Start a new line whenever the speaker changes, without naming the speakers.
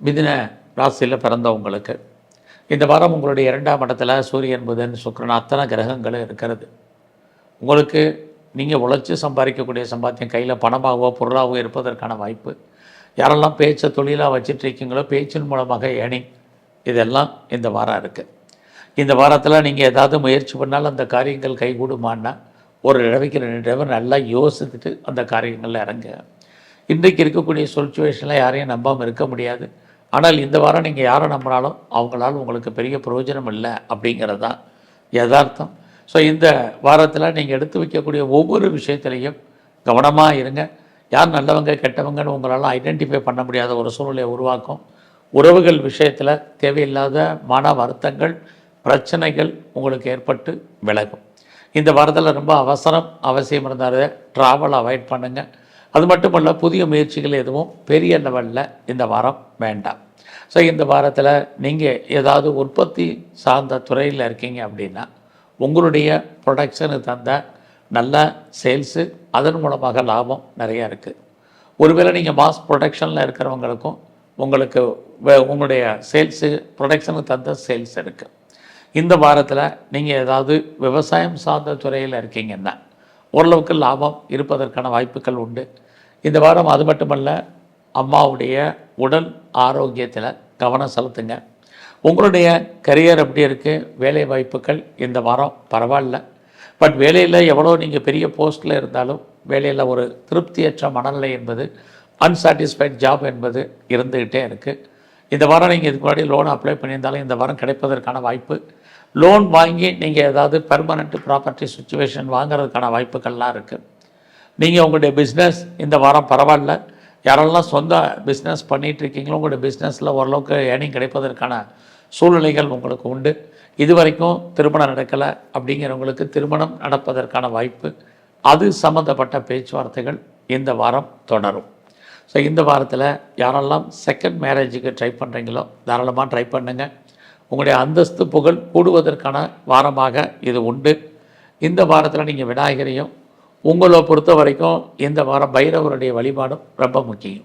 மிதின ராசியில் பிறந்தவங்களுக்கு. இந்த வாரம் உங்களுடைய இரண்டாம் இடத்துல சூரியன் புதன் சுக்கரன் அத்தனை கிரகங்களும் இருக்கிறது. உங்களுக்கு நீங்கள் உழைச்சி சம்பாதிக்கக்கூடிய சம்பாத்தியம் கையில் பணமாகவோ பொருளாகவோ இருப்பதற்கான வாய்ப்பு. யாரெல்லாம் பேச்சை தொழிலாக வச்சுட்டு இருக்கீங்களோ பேச்சின் மூலமாக ஏணி. இதெல்லாம் இந்த வாரம் இருக்குது இந்த வாரத்தில் நீங்கள் ஏதாவது முயற்சி பண்ணாலும் அந்த காரியங்கள் கைகூடுமான்னா ஒரு தடவைக்கு ரெண்டு தடவை நல்லா யோசித்துட்டு அந்த காரியங்களில் இறங்க. இன்றைக்கு இருக்கக்கூடிய சுச்சுவேஷனில் யாரையும் நம்பாமல் இருக்க முடியாது. ஆனால் இந்த வாரம் நீங்கள் யாரை நம்பினாலும் அவங்களால் உங்களுக்கு பெரிய பிரயோஜனம் இல்லை அப்படிங்கிறது தான் யதார்த்தம். ஸோ இந்த வாரத்தில் நீங்கள் எடுத்து வைக்கக்கூடிய ஒவ்வொரு விஷயத்துலையும் கவனமாக இருங்க. யார் நல்லவங்க கெட்டவங்கன்னு உங்களால் ஐடென்டிஃபை பண்ண முடியாத ஒரு சூழ்நிலையை உருவாக்கும். உறவுகள் விஷயத்தில் தேவையில்லாத மன வருத்தங்கள் பிரச்சனைகள் உங்களுக்கு ஏற்பட்டு விலகும். இந்த வாரத்தில் ரொம்ப அவசரம் அவசியம் இருந்தால் ட்ராவல் அவாய்ட் பண்ணுங்கள் அது மட்டுமல்ல புதிய முயற்சிகள் எதுவும் பெரிய லெவலில் இந்த வாரம் வேண்டாம். ஸோ இந்த வாரத்தில் நீங்கள் ஏதாவது உற்பத்தி சார்ந்த துறையில் இருக்கீங்க அப்படின்னா உங்களுடைய ப்ரொடக்ஷனு தந்த நல்ல சேல்ஸு அதன் மூலமாக லாபம் நிறையா இருக்குது ஒருவேளை நீங்கள் மாஸ் ப்ரொடக்ஷனில் இருக்கிறவங்களுக்கும் உங்களுக்கு உங்களுடைய சேல்ஸு ப்ரொடக்ஷனுக்கு தந்த சேல்ஸ் இருக்குது இந்த வாரத்தில் நீங்கள் ஏதாவது விவசாயம் சார்ந்த துறையில் இருக்கீங்கன்னா ஓரளவுக்கு லாபம் இருப்பதற்கான வாய்ப்புகள் உண்டு. இந்த வாரம் அது மட்டுமல்ல அம்மாவுடைய உடல் ஆரோக்கியத்தில் கவனம் செலுத்துங்க. உங்களுடைய கரியர் எப்படி இருக்குது வேலை வாய்ப்புகள் இந்த வாரம் பரவாயில்ல. பட் வேலையில் எவ்வளோ நீங்கள் பெரிய போஸ்ட்டில் இருந்தாலும் வேலையில் ஒரு திருப்தியற்ற மனநிலை என்பது அன்சாட்டிஸ்ஃபைட் ஜாப் என்பது இருந்துக்கிட்டே இருக்குது இந்த வாரம் நீங்கள் இதுக்கு முன்னாடி லோன் அப்ளை பண்ணியிருந்தாலும் இந்த வாரம் கிடைப்பதற்கான வாய்ப்பு. லோன் வாங்கி நீங்கள் ஏதாவது பெர்மனண்ட் ப்ராப்பர்ட்டி சுச்சுவேஷன் வாங்குறதுக்கான வாய்ப்புகள்லாம் இருக்குது நீங்கள் உங்களுடைய பிஸ்னஸ் இந்த வாரம் பரவாயில்ல. யாரெல்லாம் சொந்த பிஸ்னஸ் பண்ணிகிட்ருக்கீங்களோ இருக்கீங்களோ பிஸ்னஸில் ஓரளவுக்கு ஏர்னிங் கிடைப்பதற்கான சூழ்நிலைகள் உங்களுக்கு உண்டு. இது வரைக்கும் திருமணம் நடக்கலை அப்படிங்கிறவங்களுக்கு திருமணம் நடப்பதற்கான வாய்ப்பு. அது சம்மந்தப்பட்ட பேச்சுவார்த்தைகள் இந்த வாரம் தொடரும். ஸோ இந்த வாரத்தில் யாரெல்லாம் செகண்ட் மேரேஜுக்கு ட்ரை பண்ணுறீங்களோ தாராளமாக ட்ரை பண்ணுங்கள் உங்களுடைய அந்தஸ்து புகழ் கூடுவதற்கான வாரமாக இது உண்டு. இந்த வாரத்தில் நீங்கள் விநாயகரையும் உங்களை பொறுத்த வரைக்கும் இந்த வாரம் பைரவருடைய வழிபாடும் ரொம்ப முக்கியம்.